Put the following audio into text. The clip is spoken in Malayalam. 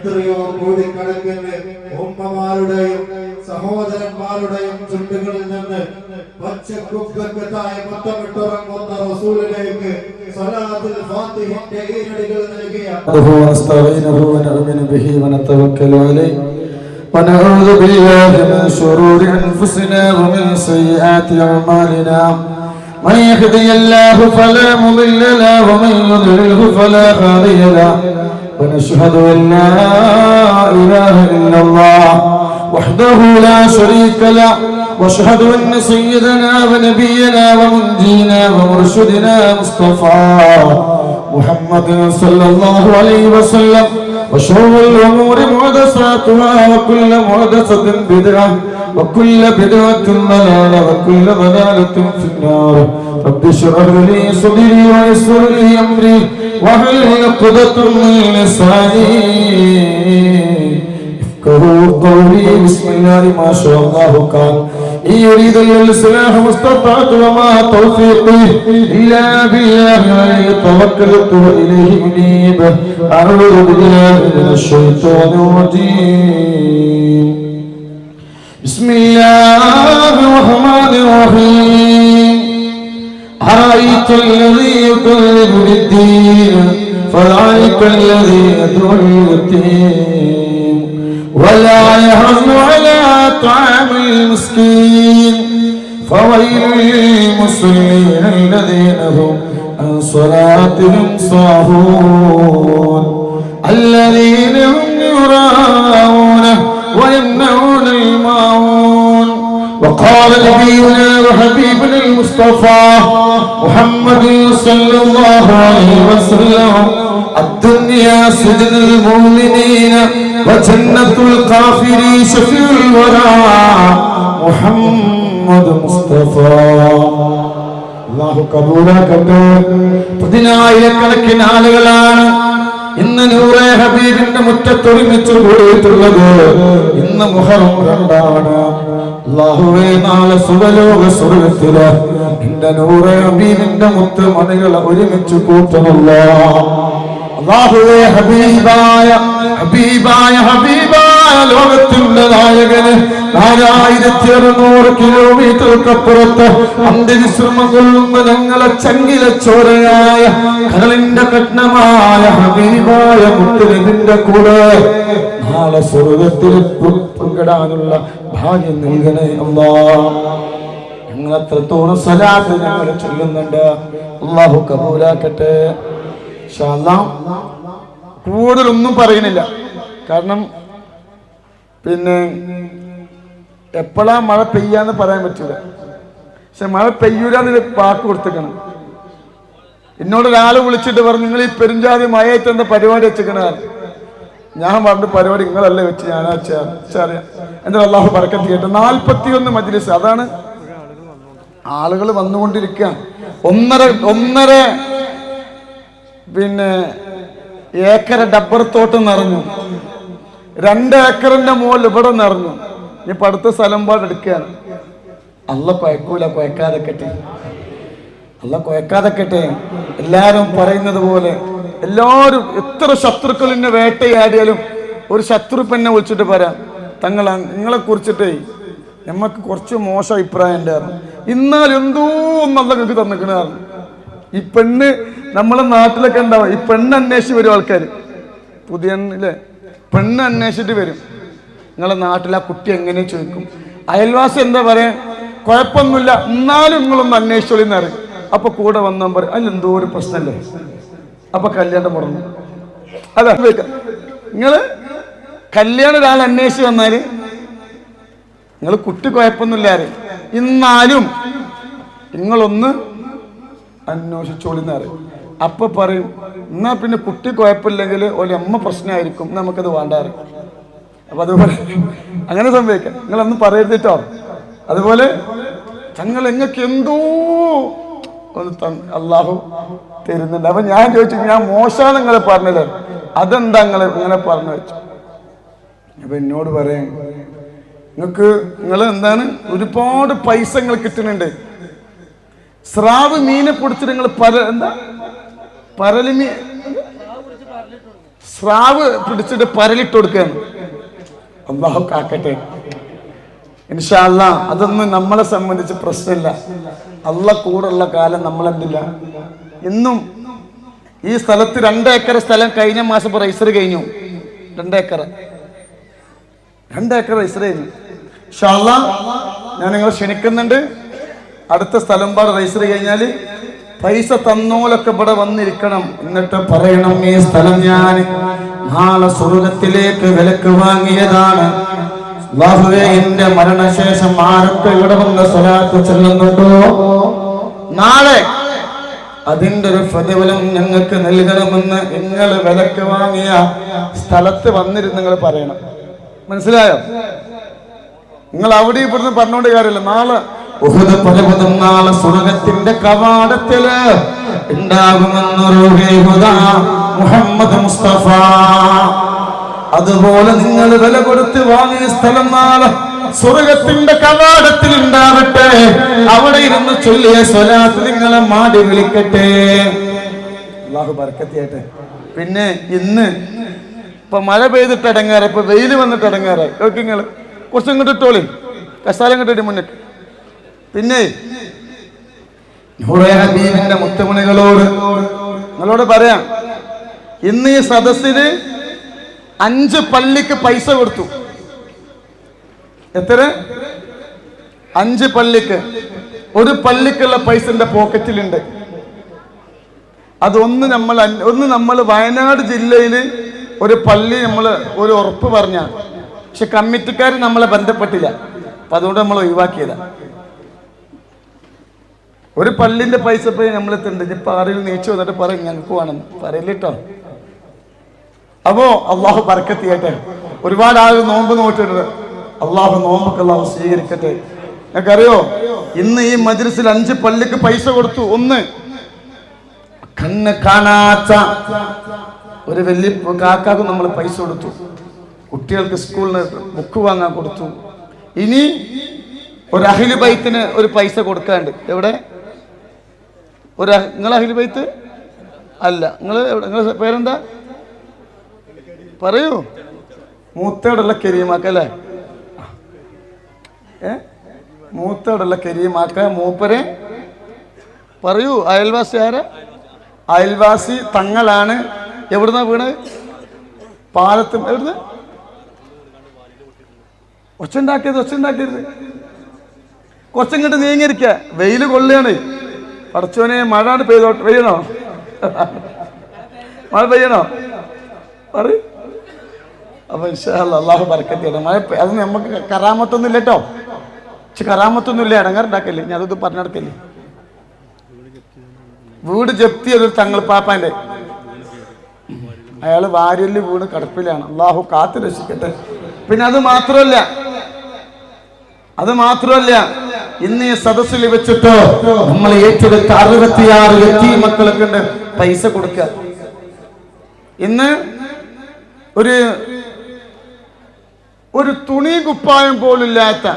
എത്രയോ കോടിക്കണക്കിന് ഉമ്മമാരുടെയും സഹോദരന്മാരുടെയും ചുണ്ടുകളിൽ നിന്ന് പച്ചക്കുക്കത്തായ മുത്തമിട്ടുറങ്ങുന്ന റസൂലിലേക്ക് സ്വലാത്തുൽ ഫാത്തിഹിന്റെ ഈരടികൾ നൽകിയ نحمده ونستعينه ونؤمن به ونتوكل عليه ونعوذ بالله من شرور انفسنا ومن سيئات اعمالنا من يهدي الله فلا مضل له ومن يضلله فلا هادي له ونشهد أن لا إله إلا الله وحده لا شريك له وأشهد أن سيدنا ونبينا ومنجينا ومرشدنا مصطفى محمد صلى الله عليه وسلم وشر الأمور محدثاتها وكل محدثة بدعة وكل بدعة ضلالة وكل ضلالة في النار. رب اشرح لي صدري ويسر لي أمري واحلل عقدة من لساني. يفقهوا قولي. بسم الله ما شاء الله كان إن يريد الإصلاح ما استطعت وما توفيقي إلا بالله عليه توكلت وإليه أنيب. أعوذ بالله من الشيطان الرجيم. بسم الله الرحمن الرحيم. أرأيت الذي يكذب بالدين؟ فذلك الذي يدعو اليتيم ولا يحض على طعام المسكين. فويل للمصلين الذين هم عن صلاتهم صاهون الذين هم يراءون وقال نبينا وحبيبنا المصطفى محمد صلى الله عليه وسلم الدنيا سجن المؤمنين وجنة الكافرين شفيع الورى محمد مصطفى അള്ളാഹു കബൂലാക്കട്ടെ പതിനായിരക്കണക്കിന് ആളുകളാണ് ഇന്ന് നൂറെ ഹബീബിന്റെ മുറ്റത്തൊരുമിച്ച് കൂടിയിട്ടുള്ളത് ഇന്ന് മുഹറം രണ്ടാണ്. അള്ളാഹുവേ നാളെ സുഖലോക സ്വർഗത്തിൽ നിന്റെ നൂറ് ഹബീബിന്റെ മുത്ത് മണികളെ ഒരുമിച്ച് കൂട്ടണല്ലോ അള്ളാഹുവേ ഹബീബായ ഹബീബായ ഹബീബായ ലോകത്തിന്റെ നായകന് നാലായിരത്തി അറുന്നൂറ് കിലോമീറ്റർക്കപ്പുറത്ത് അന്ത്യവിശ്രമം കൊള്ളുന്ന ഞങ്ങളെ ചങ്കില ചോരയായ കടലിന്റെ കഠിനമായ ഹബീബായ മുത്തുനബിന്റെ കൂടെ നാളെ സ്വർഗത്തിൽ പങ്കിടാനുള്ള ഭാഗ്യം നൽകണേ അമ്മാ ഞങ്ങൾ എത്രത്തോളം സലാത്ത് ഞങ്ങൾ ചൊല്ലുന്നുണ്ട്. അള്ളാഹു കബൂലാക്കട്ടെ. കൂടുതലൊന്നും പറയുന്നില്ല. കാരണം പിന്നെ എപ്പോഴാ മഴ പെയ്യാന്ന് പറയാൻ പറ്റൂല. പക്ഷെ മഴ പെയ്യൂലെന്നൊരു വാക്ക് കൊടുത്തേക്കണം എന്നോട് ഒരാൾ വിളിച്ചിട്ട് പറഞ്ഞു നിങ്ങൾ ഈ പെരുഞ്ചാതി എന്താ പരിപാടി വെച്ചേക്കണ? ഞാൻ പറഞ്ഞ പരിപാടി നിങ്ങളല്ലേ വെച്ച് ഞാൻ അറിയാം എന്താ അള്ളാഹു പറക്കത്തി കേട്ടോ നാൽപ്പത്തി ഒന്ന് മജ്ലിസ്. അതാണ് ആളുകൾ വന്നുകൊണ്ടിരിക്കുക ഒന്നര ഒന്നര പിന്നെ ഏക്കര ഡബ്ബർ തോട്ടം നിറഞ്ഞു. രണ്ട് ഏക്കറിന്റെ മുകളിൽ ഇവിടെ നിറഞ്ഞു ഇനി അടുത്ത സ്ഥലം പാട് എടുക്കുകയാണ്. അല്ല കുഴക്കൂല കുഴക്കാതെക്കട്ടെ അല്ല കുഴക്കാതെക്കട്ടെ എല്ലാരും പറയുന്നത് പോലെ എല്ലാരും എത്ര ശത്രുക്കൾ എന്നെ വേട്ടയാടിയാലും ഒരു ശത്രു പെന്നെ വിളിച്ചിട്ട് പറയാം തങ്ങൾ നിങ്ങളെ കുറിച്ചിട്ടേ നമുക്ക് കുറച്ച് മോശം അഭിപ്രായം ഉണ്ടായിരുന്നു എന്നാൽ എന്തോ നല്ല നിങ്ങൾക്ക് തന്നിക്കണായിരുന്നു ഈ പെണ്ണ് നമ്മളെ നാട്ടിലൊക്കെ ഉണ്ടാവും ഈ പെണ്ണ് അന്വേഷിച്ച് വരും ആൾക്കാർ പുതിയ അല്ലേ പെണ്ണ് അന്വേഷിച്ചിട്ട് വരും. നിങ്ങളെ നാട്ടിൽ ആ കുട്ടി എങ്ങനെ ചോദിക്കും. അയൽവാസി എന്താ പറയാ? കുഴപ്പമൊന്നുമില്ല എന്നാലും നിങ്ങളൊന്ന് അന്വേഷിച്ചോളി എന്ന് പറയും. അപ്പൊ കൂടെ വന്നാൽ പറയും അതിൽ എന്തോ ഒരു പ്രശ്നമല്ലേ അപ്പൊ കല്യാണം മുടങ്ങും. അതാ നിങ്ങൾ കല്യാണം ഒരാൾ അന്വേഷിച്ച് വന്നാൽ നിങ്ങൾ കുട്ടി കുഴപ്പമൊന്നുമില്ല അറിയും എന്നാലും നിങ്ങളൊന്ന് അന്വേഷിച്ചോളിന്ന് പറയും. അപ്പൊ പറയും എന്നാ പിന്നെ കുട്ടി കുഴപ്പമില്ലെങ്കിൽ ഒരു അമ്മ പ്രശ്നമായിരിക്കും നമുക്കത് വേണ്ടാറ് അപ്പൊ അതുപോലെ അങ്ങനെ സംഭവിക്കാം. നിങ്ങൾ അന്ന് പറയരുത് കേട്ടോ. അതുപോലെ തങ്ങൾ എങ്ങക്ക് എന്തോ ഒന്ന് അള്ളാഹു തരുന്നുണ്ട്. അപ്പൊ ഞാൻ ചോദിച്ചു ഞാൻ മോശമാണ് നിങ്ങളെ പറഞ്ഞത്. അതെന്താ നിങ്ങൾ ഇങ്ങനെ പറഞ്ഞു വെച്ചു അപ്പൊ എന്നോട് പറയാം നിങ്ങൾക്ക് നിങ്ങൾ എന്താണ് ഒരുപാട് പൈസ നിങ്ങൾ കിട്ടുന്നുണ്ട്. സ്രാവ് മീനെ പിടിച്ചിട്ട് നിങ്ങൾ പല എന്താ? പരലിമീ സ്രാവ് പിടിച്ചിട്ട് പരലിട്ട് കൊടുക്കുകയാണ്. അള്ളാഹു കാക്കട്ടെ. ഇൻഷാല്ല അതൊന്നും നമ്മളെ സംബന്ധിച്ച് പ്രശ്നമില്ല. അല്ല കൂടുള്ള കാലം നമ്മളെന്തില്ല? ഇന്നും ഈ സ്ഥലത്ത് രണ്ടേക്കർ സ്ഥലം കഴിഞ്ഞ മാസം ഇപ്പൊ റൈസർ കഴിഞ്ഞു. രണ്ടേക്കർ രണ്ടേക്കർ റൈസർ കഴിഞ്ഞു. ഇൻഷാല്ല ഞാൻ നിങ്ങൾ ക്ഷണിക്കുന്നുണ്ട്. അടുത്ത സ്ഥലം പാട് റൈസർ കഴിഞ്ഞാൽ പൈസ തന്നോലൊക്കെ ഇവിടെ വന്നിരിക്കണം. എന്നിട്ട് പറയണം ഈ സ്ഥലം ഞാൻ നാളെ സ്വർഗത്തിലേക്ക് വിലക്ക് വാങ്ങിയതാണ്. എന്റെ മരണശേഷം ആരൊക്കെ ഇവിടെ വന്ന് സ്വലാത്ത് ചെല്ലുന്നുണ്ടോ? നാളെ അതിന്റെ ഒരു പ്രതിഫലം ഞങ്ങൾക്ക് നൽകണമെന്ന് നിങ്ങൾ വിലക്ക് വാങ്ങിയ സ്ഥലത്ത് വന്നിരുന്ന് നിങ്ങൾ പറയണം. മനസ്സിലായോ? നിങ്ങൾ അവിടെ ഇവിടുന്ന് പറഞ്ഞോണ്ട് കാര്യമില്ല. നാളെ സ്വർഗത്തിന്റെ കവാടത്തിൽ മുഹമ്മദ് മുസ്തഫ. അതുപോലെ നിങ്ങൾ വില കൊടുത്ത് വാങ്ങിയ സ്ഥലം നാളെ സ്വർഗത്തിന്റെ കവാടത്തിൽ ഉണ്ടാവട്ടെ. അവിടെ ഇരുന്ന് ചൊല്ലിയ സ്വലാത്ത് നിങ്ങളെ മാടി വിളിക്കട്ടെ. അള്ളാഹു പിന്നെ ഇന്ന് ഇപ്പൊ മഴ പെയ്തിട്ട് അടങ്ങാറ് ഇപ്പൊ വെയിൽ വന്നിട്ട് അടങ്ങാറ് കേൾക്ക് നിങ്ങൾ കുറച്ചും ഇങ്ങോട്ട് ഇട്ടോളി. കസാലം കിട്ടിട്ട് മുന്നിട്ട്. പിന്നെ നൂറെ ഹബീബിന്റെ മുത്തുമണികളോട് നിങ്ങളോട് പറയാം. ഇന്ന് ഈ സദസ്സിന് അഞ്ച് പള്ളിക്ക് പൈസ കൊടുത്തു. എത്ര? അഞ്ച് പള്ളിക്ക്. ഒരു പള്ളിക്കുള്ള പൈസ എന്റെ പോക്കറ്റിലുണ്ട്. അതൊന്ന് നമ്മൾ ഒന്ന് നമ്മൾ വയനാട് ജില്ലയിൽ ഒരു പള്ളി നമ്മൾ ഒരു ഉറപ്പ് പറഞ്ഞ പക്ഷെ കമ്മിറ്റിക്കാർ നമ്മളെ ബന്ധപ്പെട്ടില്ല. അപ്പൊ അതുകൊണ്ട് നമ്മൾ ഒഴിവാക്കിയതാ. ഒരു പള്ളിന്റെ പൈസ പോയി നമ്മൾ എത്തുന്നുണ്ട് ഇനി പാറയിൽ നീച്ചു വന്നിട്ട് പറയും ഞങ്ങൾക്ക് വേണം. പറയില്ലട്ടോ? അപ്പോ അള്ളാഹു ബർക്കത്തിയാട്ടെ. ഒരുപാട് ആളുകൾ നോമ്പ് നോട്ടിട്ടുണ്ട് അള്ളാഹു നോമ്പൊക്കെ അള്ളാഹു സ്വീകരിക്കട്ടെ. നിങ്ങൾക്കറിയോ? ഇന്ന് ഈ മജ്ലിസിൽ അഞ്ച് പള്ളിക്ക് പൈസ കൊടുത്തു. ഒന്ന് കണ്ണ് കാണാത്ത ഒരു വലിയ കാക്കാക്ക് നമ്മൾ പൈസ കൊടുത്തു. കുട്ടികൾക്ക് സ്കൂളിന് ബുക്ക് വാങ്ങാൻ കൊടുത്തു. ഇനി ഒരു അഹിലു ബൈത്തിന് ഒരു പൈസ കൊടുക്കാണ്ട് എവിടെ? ഒരു നിങ്ങൾ അഹിലു ബൈത്ത്? അല്ല. നിങ്ങൾ നിങ്ങളെ പേരെന്താ? പറയൂ. മൂത്തോടുള്ള കരീമാക്കല്ലേ ഏ? മൂത്തോടുള്ള കരീമാക്ക മൂപ്പരെ? പറയൂ. അയൽവാസി ആരാ? അയൽവാസി തങ്ങളാണ്. എവിടുന്നാ വീണ്? പാലത്ത് എവിടുന്ന്? ഒച്ചുണ്ടാക്കിയത് ഒച്ചുണ്ടാക്കിയത് കുറച്ചിങ്ങോട്ട് നീങ്ങിയിരിക്ക. വെയിൽ കൊള്ളുകയാണ്. പടച്ചോനെ മഴ പെയ്തോട്ട് പെയ്യണോ? മഴ പെയ്യണോ? പറ. അപ്പൊ അള്ളാഹു ബർക്കത്തിയാണ്. മഴ അത് നമുക്ക് കറാമത്തൊന്നും ഇല്ല കേട്ടോ പക്ഷെ കറാമത്തൊന്നും ഇല്ല ഇടങ്ങാറുണ്ടാക്കല്ലേ? ഞാൻ അതൊന്നും പറഞ്ഞെടുക്കല്ലേ വീട് ജപ്തി അതൊരു തങ്ങൾ പാപ്പാന്റെ അയാൾ വാര്യൽ വീണ് കടപ്പിലാണ്. അള്ളാഹു കാത്തു രക്ഷിക്കട്ടെ. പിന്നെ അത് മാത്രമല്ല അത് മാത്രമല്ല ഇന്ന് ഈ സദസ്സിൽ വെച്ചിട്ട് നമ്മൾ ഏറ്റെടുത്ത അറുപത്തിയാറ് വ്യക്തി മക്കൾക്ക് പൈസ കൊടുക്കുക. ഇന്ന് ഒരു ഒരു തുണി കുപ്പായം പോലില്ലാത്ത